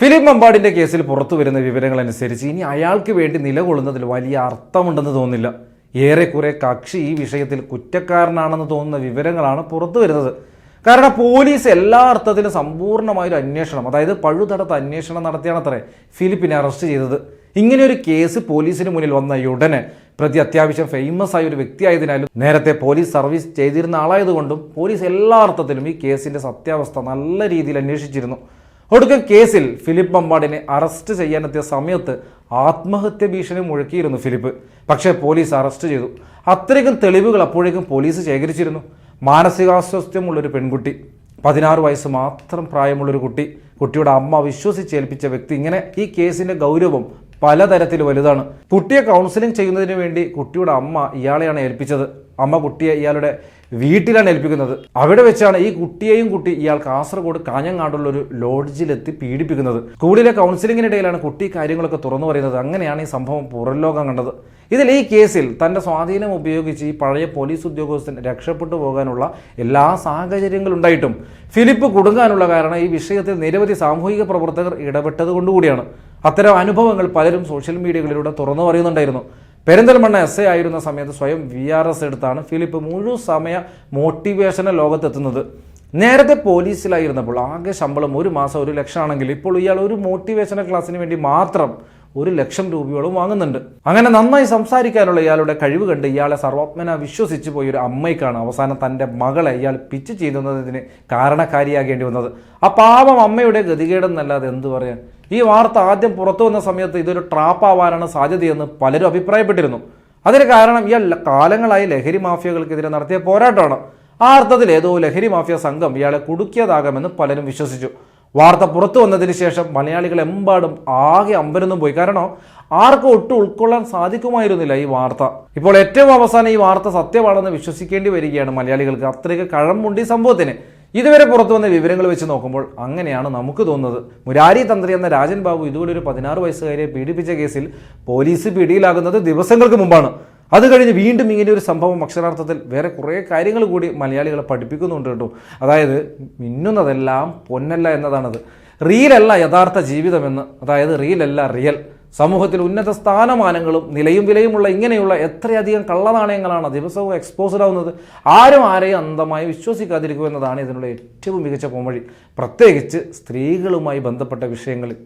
Philip മമ്പാടിന്റെ കേസിൽ പുറത്തു വരുന്ന വിവരങ്ങൾ അനുസരിച്ച് ഇനി അയാൾക്ക് വേണ്ടി നിലകൊള്ളുന്നതിൽ വലിയ അർത്ഥമുണ്ടെന്ന് തോന്നില്ല ഏറെക്കുറെ കക്ഷി ഈ വിഷയത്തിൽ കുറ്റക്കാരനാണെന്ന് തോന്നുന്ന വിവരങ്ങളാണ് പുറത്തു വരുന്നത്. കാരണം പോലീസ് എല്ലാ അർത്ഥത്തിലും സമ്പൂർണമായൊരു അന്വേഷണം അതായത് പഴുതടത്ത് അന്വേഷണം നടത്തിയാണ് അത്രേ ഫിലിപ്പിനെ അറസ്റ്റ് ചെയ്തത്. ഇങ്ങനെ ഒരു കേസ് പോലീസിന് മുന്നിൽ വന്ന ഉടനെ പ്രതി അത്യാവശ്യം ഫേമസ് ആയ ഒരു വ്യക്തിയായതിനാലും നേരത്തെ പോലീസ് സർവീസ് ചെയ്തിരുന്ന ആളായതുകൊണ്ടും പോലീസ് എല്ലാ അർത്ഥത്തിലും ഈ കേസിന്റെ സത്യാവസ്ഥ നല്ല രീതിയിൽ അന്വേഷിച്ചിരുന്നു. ഒടുക്കം കേസിൽ ഫിലിപ്പ് മമ്പാടിനെ അറസ്റ്റ് ചെയ്യാനെത്തിയ സമയത്ത് ആത്മഹത്യ ഭീഷണി മുഴക്കിയിരുന്നു ഫിലിപ്പ്. പക്ഷേ പോലീസ് അറസ്റ്റ് ചെയ്തു. അത്രയ്ക്കും തെളിവുകൾ അപ്പോഴേക്കും പോലീസ് ശേഖരിച്ചിരുന്നു. മാനസികാസ്വാസ്ഥ്യമുള്ളൊരു പെൺകുട്ടി. പതിനാറ് വയസ്സ് മാത്രം പ്രായമുള്ളൊരു കുട്ടി. കുട്ടിയുടെ അമ്മ വിശ്വസിച്ചേൽപ്പിച്ച വ്യക്തി. ഇങ്ങനെ ഈ കേസിന്റെ ഗൗരവം പലതരത്തിൽ വലുതാണ്. കുട്ടിയെ കൗൺസിലിംഗ് ചെയ്യുന്നതിന് വേണ്ടി കുട്ടിയുടെ അമ്മ ഇയാളെയാണ് ഏൽപ്പിച്ചത്. അമ്മ കുട്ടിയെ ഇയാളുടെ വീട്ടിലാണ് ഏൽപ്പിക്കുന്നത്. അവിടെ വെച്ചാണ് ഈ കുട്ടിയെയും കുട്ടി ഇയാൾ കാസർഗോഡ് കാഞ്ഞങ്ങാടുള്ള ഒരു ലോഡ്ജിലെത്തി പീഡിപ്പിക്കുന്നത്. സ്കൂളിലെ കൗൺസിലിങ്ങിനിടയിലാണ് കുട്ടി കാര്യങ്ങളൊക്കെ തുറന്നു പറയുന്നത്. അങ്ങനെയാണ് ഈ സംഭവം പുറലോകം കണ്ടത്. ഇതിൽ ഈ കേസിൽ തന്റെ സ്വാധീനം ഉപയോഗിച്ച് ഈ പഴയ പോലീസ് ഉദ്യോഗസ്ഥൻ രക്ഷപ്പെട്ടു പോകാനുള്ള എല്ലാ സാഹചര്യങ്ങളും ഉണ്ടായിട്ടും ഫിലിപ്പ് കുടുങ്ങാനുള്ള കാരണം ഈ വിഷയത്തിൽ നിരവധി സാമൂഹിക പ്രവർത്തകർ ഇടപെട്ടത് കൊണ്ടുകൂടിയാണ്. അത്തരം അനുഭവങ്ങൾ പലരും സോഷ്യൽ മീഡിയകളിലൂടെ തുറന്നു പറയുന്നുണ്ടായിരുന്നു. പെരിന്തൽമണ്ണ എസ് എ ആയിരുന്ന സമയത്ത് സ്വയം വി ആർ എസ് എടുത്താണ് ഫിലിപ്പ് മുഴുവൻ സമയ മോട്ടിവേഷണൽ ലോകത്തെത്തുന്നത്. നേരത്തെ പോലീസിലായിരുന്നപ്പോൾ ആകെ ശമ്പളം ഒരു മാസം ഒരു ലക്ഷം ആണെങ്കിൽ ഇപ്പോൾ ഇയാൾ ഒരു മോട്ടിവേഷണൽ ക്ലാസ്സിന് വേണ്ടി മാത്രം ഒരു ലക്ഷം രൂപയോളം വാങ്ങുന്നുണ്ട്. അങ്ങനെ നന്നായി സംസാരിക്കാനുള്ള ഇയാളുടെ കഴിവ് കണ്ട് ഇയാളെ സർവാത്മന വിശ്വസിച്ച് പോയ ഒരു അമ്മയ്ക്കാണ് അവസാനം തന്റെ മകളെ ഇയാൾ പിച്ച് ചെയ്യുന്നതിന് കാരണക്കാരിയാകേണ്ടി വന്നത്. ആ പാവം അമ്മയുടെ ഗതികേടെന്നല്ലാതെ എന്തു പറയാൻ? ഈ വാർത്ത ആദ്യം പുറത്തു വന്ന സമയത്ത് ഇതൊരു ട്രാപ്പ് ആവാനാണ് സാധ്യതയെന്ന് പലരും അഭിപ്രായപ്പെട്ടിരുന്നു. അതിന് കാരണം ഇയാൾ കാലങ്ങളായി ലഹരി മാഫിയകൾക്കെതിരെ നടത്തിയ പോരാട്ടമാണ്. ആ അർത്ഥത്തിൽ ഏതോ ലഹരി മാഫിയ സംഘം ഇയാളെ കുടുക്കിയതാകാമെന്ന് പലരും വിശ്വസിച്ചു. വാർത്ത പുറത്തു വന്നതിന് ശേഷം മലയാളികൾ എമ്പാടും ആകെ അമ്പരന്നും പോയി. കാരണം ആർക്കും ഒട്ടും ഉൾക്കൊള്ളാൻ സാധിക്കുമായിരുന്നില്ല ഈ വാർത്ത. ഇപ്പോൾ ഏറ്റവും അവസാനം ഈ വാർത്ത സത്യമാണെന്ന് വിശ്വസിക്കേണ്ടി വരികയാണ് മലയാളികൾക്ക്. അത്രയ്ക്ക് കഴമ്പുണ്ട് ഈ സംഭവത്തിന്. ഇതുവരെ പുറത്തു വന്ന വിവരങ്ങൾ വെച്ച് നോക്കുമ്പോൾ അങ്ങനെയാണ് നമുക്ക് തോന്നുന്നത്. മുരാരി തന്ത്രി എന്ന രാജൻ ബാബു ഇതുപോലെ ഒരു പതിനാറ് വയസ്സുകാരിയെ പീഡിപ്പിച്ച കേസിൽ പോലീസ് പിടിയിലാകുന്നത് ദിവസങ്ങൾക്ക് മുമ്പാണ്. അത് കഴിഞ്ഞ് വീണ്ടും ഇങ്ങനെ ഒരു സംഭവം അക്ഷരാർത്ഥത്തിൽ വേറെ കുറേ കാര്യങ്ങൾ കൂടി മലയാളികളെ പഠിപ്പിക്കുന്നുണ്ട് കേട്ടോ. അതായത് മിന്നുന്നതെല്ലാം പൊന്നല്ല എന്നതാണത്. റീലല്ല യഥാർത്ഥ ജീവിതമെന്ന്. അതായത് റീലല്ല റിയൽ സമൂഹത്തിൽ ഉന്നത സ്ഥാനമാനങ്ങളും നിലയും വിലയുമുള്ള ഇങ്ങനെയുള്ള എത്രയധികം കള്ളനാണയങ്ങളാണ് ദിവസവും എക്സ്പോസ്ഡ് ആവുന്നത് ആരും ആരെയും അന്ധമായി വിശ്വസിക്കാതിരിക്കുക എന്നതാണ് ഇതിനുള്ള ഏറ്റവും മികച്ച പോംവഴി. പ്രത്യേകിച്ച് സ്ത്രീകളുമായി ബന്ധപ്പെട്ട വിഷയങ്ങളിൽ.